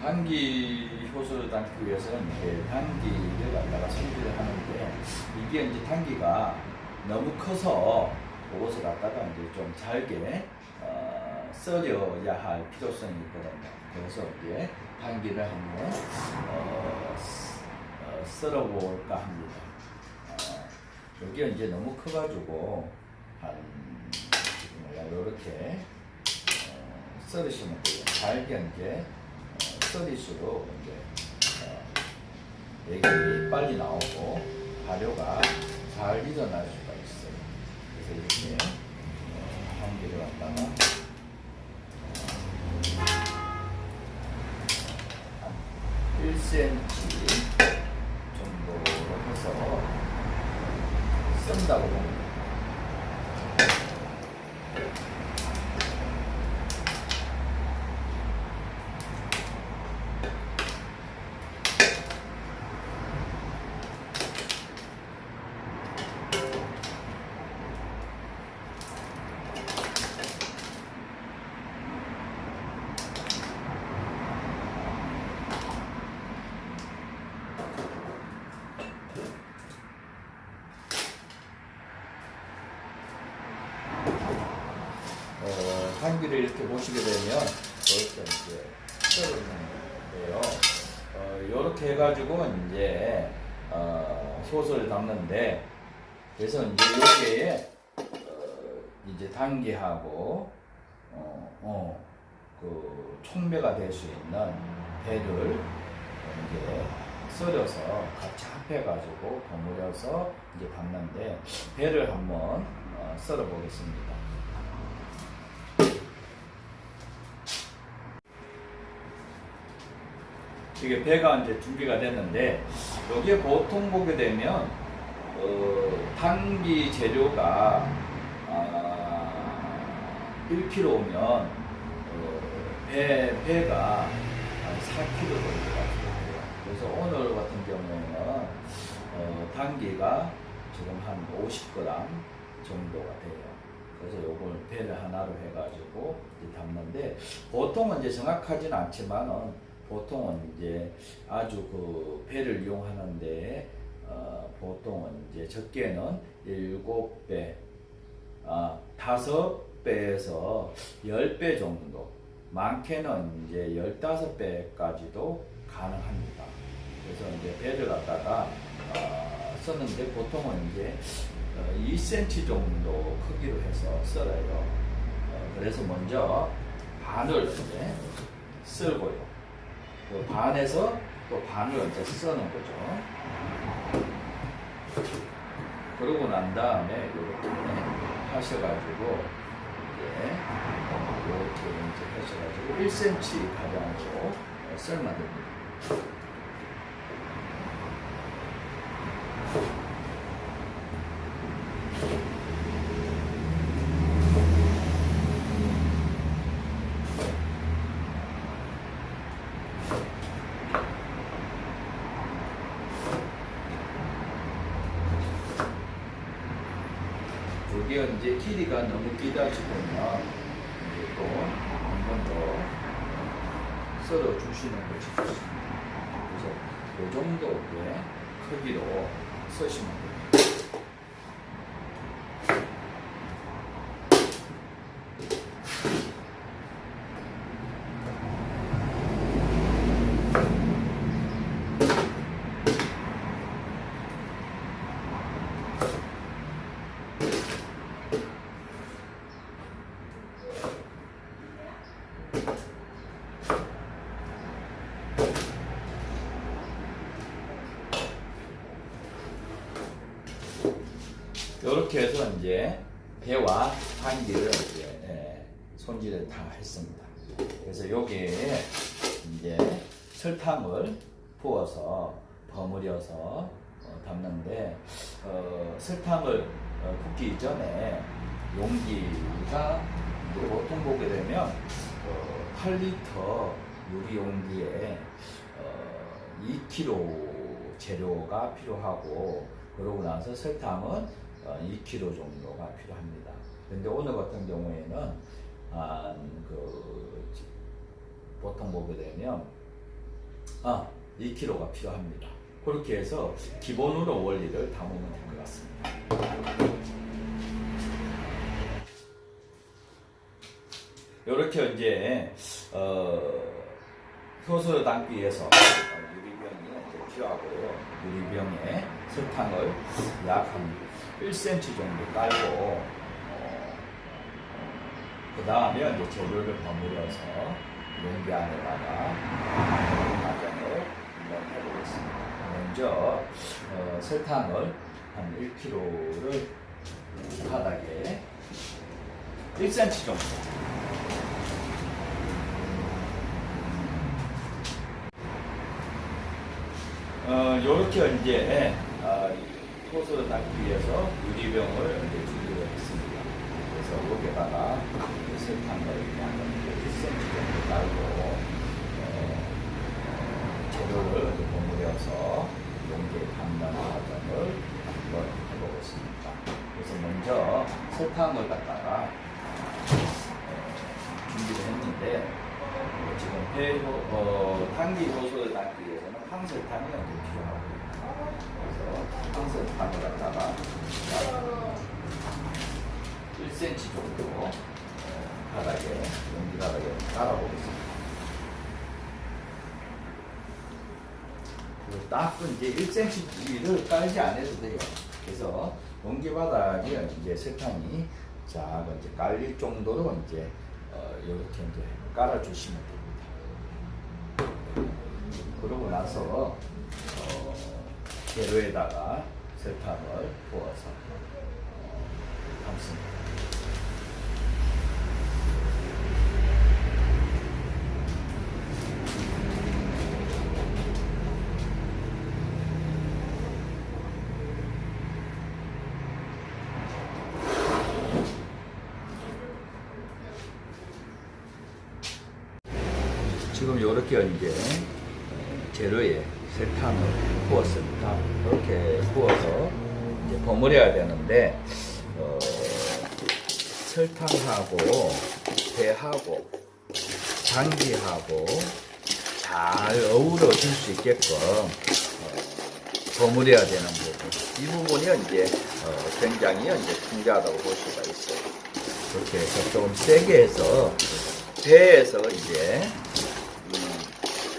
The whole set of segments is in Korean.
단기 효소를 담기 위해서는 이제 단기를 갖다가 손질을 하는데 이게 이제 단기가 너무 커서 그것을 갖다가 이제 좀 잘게 어, 썰어야 할 필요성이 있거든요. 그래서 이제 단기를 한번 어, 스- 어, 썰어볼까 합니다. 어, 여기 이제 너무 커가지고 한 이렇게 어, 썰으시면 돼요. 잘게 이제 어, 썰일수록 이제 어, 액이 빨리 나오고 발효가 잘 일어날 수가 있어요. 그래서 이렇게 어, 한 개를 갖다가 한 1cm 정도로 해서 쓴다고 봅니다. 어, 한기를 이렇게 보시게 되면 이렇게 이제 썰어주는데요. 어, 이렇게 해가지고 이제 어, 효소를 담는데 그래서 이제 여기에 어, 이제 단기하고 어, 어, 그 총매가 될 수 있는 배를 이제 썰어서 같이 합해가지고 버무려서 이제 담는데 배를 한번 어, 썰어 보겠습니다. 이게 배가 이제 준비가 됐는데 여기에 보통 보게 되면 어, 단기 재료가 아, 1kg면 어, 배 배가 한 4kg 정도 가지고요. 그래서 오늘 같은 경우에는 어, 단기가 지금 한 50g 정도가 돼요. 그래서 요걸 배를 하나로 해가지고 담는데 보통은 이제 정확하진 않지만은 보통은 이제 아주 그 배를 이용하는데 어, 보통은 이제 적게는 일곱 배, 아 다섯 배에서 열배 정도, 많게는 이제 열다섯 배까지도 가능합니다. 그래서 이제 배를 갖다가 어, 썼는데 보통은 이제 어, 2cm 정도 크기로 해서 썰어요. 어, 그래서 먼저 반을 이제 썰고요. 그 반에서 또 반을 이제 써는 거죠. 그러고 난 다음에 이렇게 하셔가지고 이렇게 이제 하셔가지고 1cm 가량으로 썰면 됩니다. 여기가 이제 길이가 너무 길다 싶으면 또 한 번 더 썰어 주시는 것이 좋습니다. 그래서 이 정도의 크기로 써시면 됩니다. 이렇게 해서 이제 배와 한기를 이제 예, 손질을 다 했습니다. 그래서 여기에 이제 설탕을 부어서 버무려서 어, 담는데 어, 설탕을 어, 붓기 전에 용기가 보통 보게 되면 어, 8리터 유리 용기에 어, 2kg 재료가 필요하고 그러고 나서 설탕은 어, 2kg 정도가 필요합니다. 근데 오늘 같은 경우에는 한그 보통 보게 되면 아, 2kg가 필요합니다. 그렇게 해서 기본으로 원리를 담으면 될 것 같습니다. 이렇게 이제 어, 효소를 담기 위해서 어, 유리병이 필요하고요. 유리병에 설탕을 약 한 1cm 정도 깔고 그 다음에 이제 재료를 버무려서 용기 안에다가 과정을 한번 해보겠습니다. 먼저 어, 설탕을 한 1kg를 바닥에 1cm 정도 어, 요렇게 이제 호소를 닦기 위해서 유리병을 이제 준비를 했습니다. 그래서 여기다가 이 설탕을 약 1cm 정도 깔고 어, 재료를 이제 버무려서 용기에 과정을 한번 해보겠습니다. 그래서 먼저 설탕을 갖다가 어, 준비를 했는데 어, 지금 배효, 어, 당기 효소를 담기 위해서는 황설탕이 이제 필요하고요. 그래서 황설탕을 갖다가 약 1cm 정도 어, 바닥에 용기 바닥에 깔아보겠습니다. 딱 이제 1cm를 깔지 않아도 돼요. 그래서 용기 바닥에 이제 설탕이 자 이제 깔릴 정도로 이제 어, 이렇게 이제 깔아주시면 됩니다. 그러고 나서 어, 재료에다가 설탕을 부어서 어, 담습니다. 지금 이렇게 이제 어, 재료에 설탕을 부었습니다. 이렇게 부어서 이제 버무려야 되는데 어, 설탕하고 배하고 당기하고 잘 어우러질 수 있게끔 어, 버무려야 되는 부분. 이 부분이 이제 어, 굉장히 이제 중요하다고 볼 수가 있어요. 이렇게 해서 좀 세게 해서 배에서 이제 음,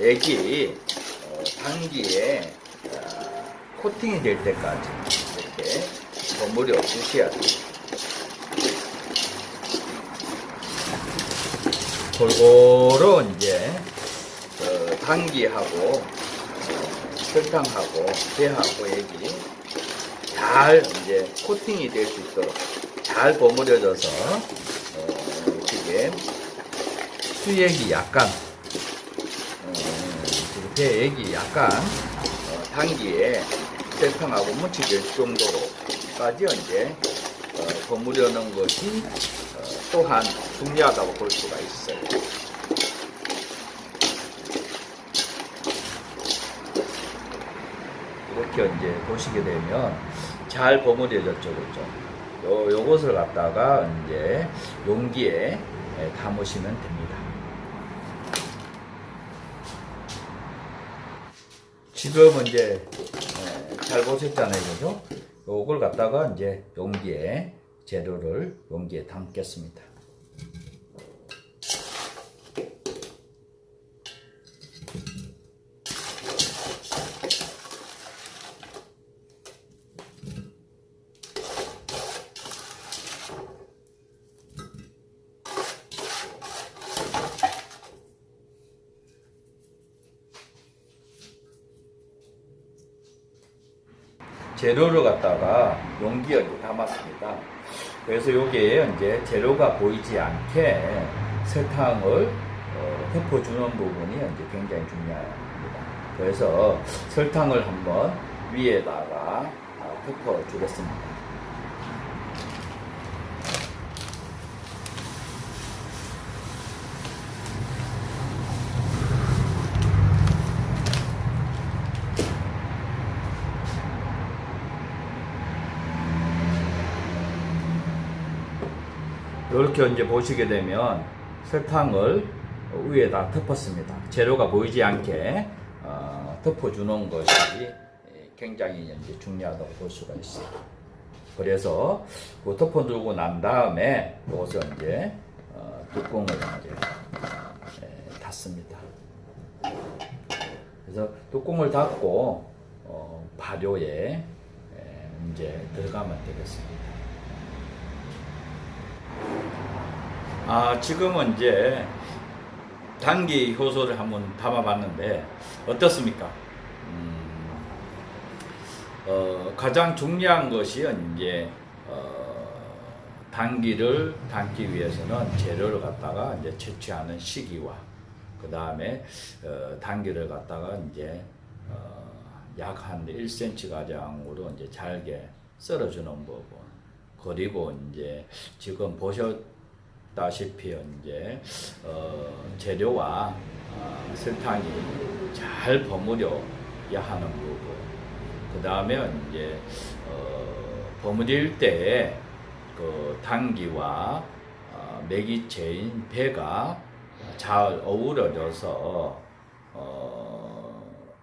액이 어, 당기에 어, 코팅이 될 때까지 이렇게 버무려 주셔야 돼요. 골고루 이제 어, 당기하고 어, 설탕하고 배하고 액이 잘 이제 코팅이 될 수 있도록 잘 버무려져서 어, 이게 수액이 약간 어, 그리고 배액이 약간 어, 단기에 설탕하고 뭉치질 정도로까지 이제 어, 버무려 놓은 것이 어, 또한 중요하다고 볼 수가 있어요. 이렇게 이제 보시게 되면 잘 버무려졌죠, 그죠? 요, 요것을 갖다가 이제 용기에 예, 담으시면 됩니다. 지금은 이제 예, 잘 보셨잖아요, 그죠? 요걸 갖다가 이제 용기에 재료를 용기에 담겠습니다. 재료를 갖다가 용기에 담았습니다. 그래서 여기에 이제 재료가 보이지 않게 설탕을 어, 덮어주는 부분이 이제 굉장히 중요합니다. 그래서 설탕을 한번 위에다가 아, 덮어주겠습니다. 이렇게 이제 보시게 되면 설탕을 위에다 덮었습니다. 재료가 보이지 않게 어, 덮어주는 것이 굉장히 이제 중요하다고 볼 수가 있어요. 그래서 그 덮어두고 난 다음에 이것을 이제 어, 뚜껑을 이제 에, 닫습니다. 그래서 뚜껑을 닫고 어, 발효에 에, 이제 들어가면 되겠습니다. 아 지금은 이제 단기 효소를 한번 담아봤는데 어떻습니까? 음, 어, 가장 중요한 것이 이제 어, 단기를 담기 위해서는 재료를 갖다가 이제 채취하는 시기와 그 다음에 어, 단기를 갖다가 이제 어, 약한 1cm 가량으로 이제 잘게 썰어주는 부분 그리고 이제 지금 보셨 다시피 이제 어, 재료와 어, 설탕이 잘 버무려야 하는 부분. 그 다음에 이제 어, 버무릴 때 그 당기와 어, 매기체인 배가 잘 어우러져서 어,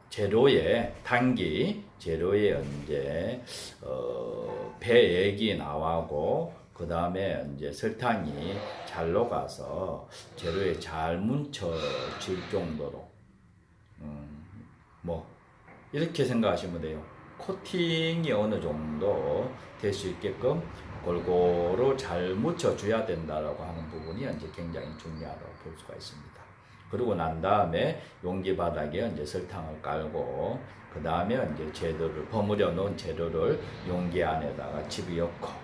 재료에 당기 재료에 이제 어, 배액이 나와고 그 다음에 이제 설탕이 잘 녹아서 재료에 잘 뭉쳐질 정도로 음, 뭐 이렇게 생각하시면 돼요. 코팅이 어느 정도 될 수 있게끔 골고루 잘 묻혀줘야 된다라고 하는 부분이 이제 굉장히 중요하다고 볼 수가 있습니다. 그러고 난 다음에 용기 바닥에 이제 설탕을 깔고 그 다음에 이제 재료를 버무려 놓은 재료를 용기 안에다가 집어넣고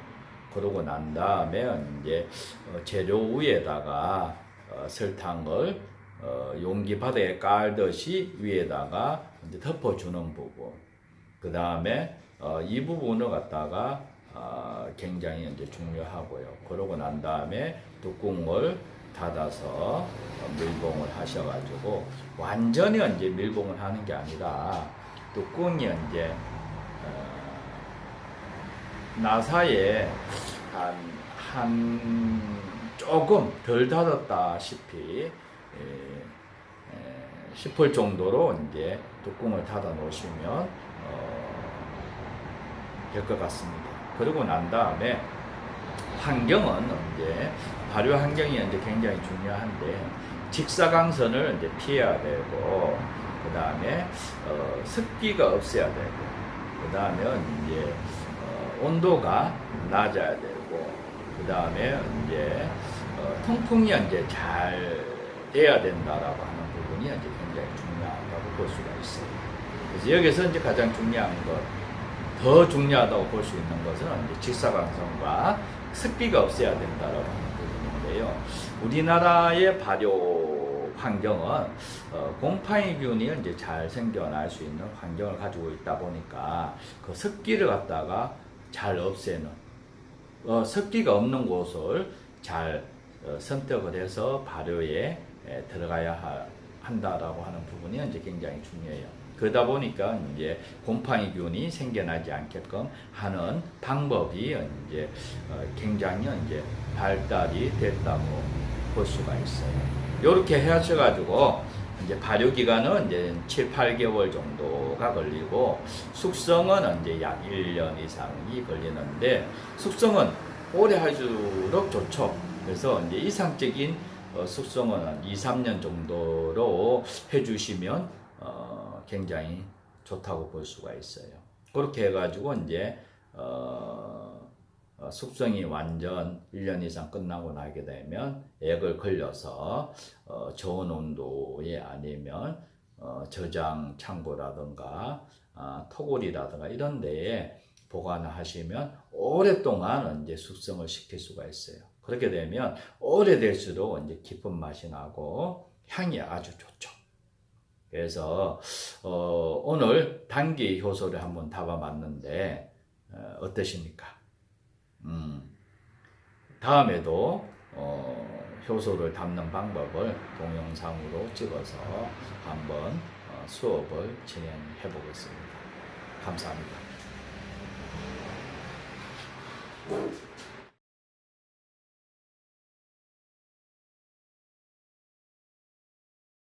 그러고 난 다음에 이제 어, 재료 위에다가 어, 설탕을 어, 용기 바닥에 깔듯이 위에다가 이제 덮어주는 부분. 그 다음에 어, 이 부분을 갖다가 어, 굉장히 이제 중요하고요. 그러고 난 다음에 뚜껑을 닫아서 어, 밀봉을 하셔가지고 완전히 이제 밀봉을 하는 게 아니라 뚜껑이 이제 어, 나사에 한, 한 조금 덜 닫았다시피 에, 에, 싶을 정도로 이제 뚜껑을 닫아 놓으시면 어, 될 것 같습니다. 그러고 난 다음에 환경은 이제 발효 환경이 이제 굉장히 중요한데 직사광선을 이제 피해야 되고 그 다음에 어, 습기가 없어야 되고 그 다음에 이제 어, 온도가 낮아야 되고 그 다음에 이제 어, 통풍이 이제 잘 돼야 된다라고 하는 부분이 이제 굉장히 중요하다고 볼 수가 있어요. 그래서 여기서 이제 가장 중요한 것, 더 중요하다고 볼 수 있는 것은 이제 직사광선과 습기가 없어야 된다라고 하는 부분인데요. 우리나라의 발효 환경은 어, 곰팡이균이 이제 잘 생겨날 수 있는 환경을 가지고 있다 보니까 그 습기를 갖다가 잘 없애는 어, 습기가 없는 곳을 잘 어, 선택을 해서 발효에 에, 들어가야 하, 한다라고 하는 부분이 이제 굉장히 중요해요. 그러다 보니까 이제 곰팡이균이 생겨나지 않게끔 하는 방법이 이제 어, 굉장히 이제 발달이 됐다고 볼 수가 있어요. 이렇게 하셔가지고 이제 발효 기간은 이제 7, 8개월 정도가 걸리고 숙성은 이제 약 1년 이상이 걸리는데 숙성은 오래 할수록 좋죠. 그래서 이제 이상적인 어, 숙성은 한 2, 3년 정도로 해주시면 어, 굉장히 좋다고 볼 수가 있어요. 그렇게 해가지고 이제 어, 어, 숙성이 완전 1년 이상 끝나고 나게 되면 액을 걸려서 어, 저온 온도에 아니면 어, 저장 창고라든가 아, 토굴이라든가 이런 데에 보관을 하시면 오랫동안 이제 숙성을 시킬 수가 있어요. 그렇게 되면 오래될수록 이제 깊은 맛이 나고 향이 아주 좋죠. 그래서 어, 오늘 단기 효소를 한번 담아봤는데 어, 어떠십니까? 음, 다음에도 어, 효소를 담는 방법을 동영상으로 찍어서 한번 어, 수업을 진행해 보겠습니다. 감사합니다.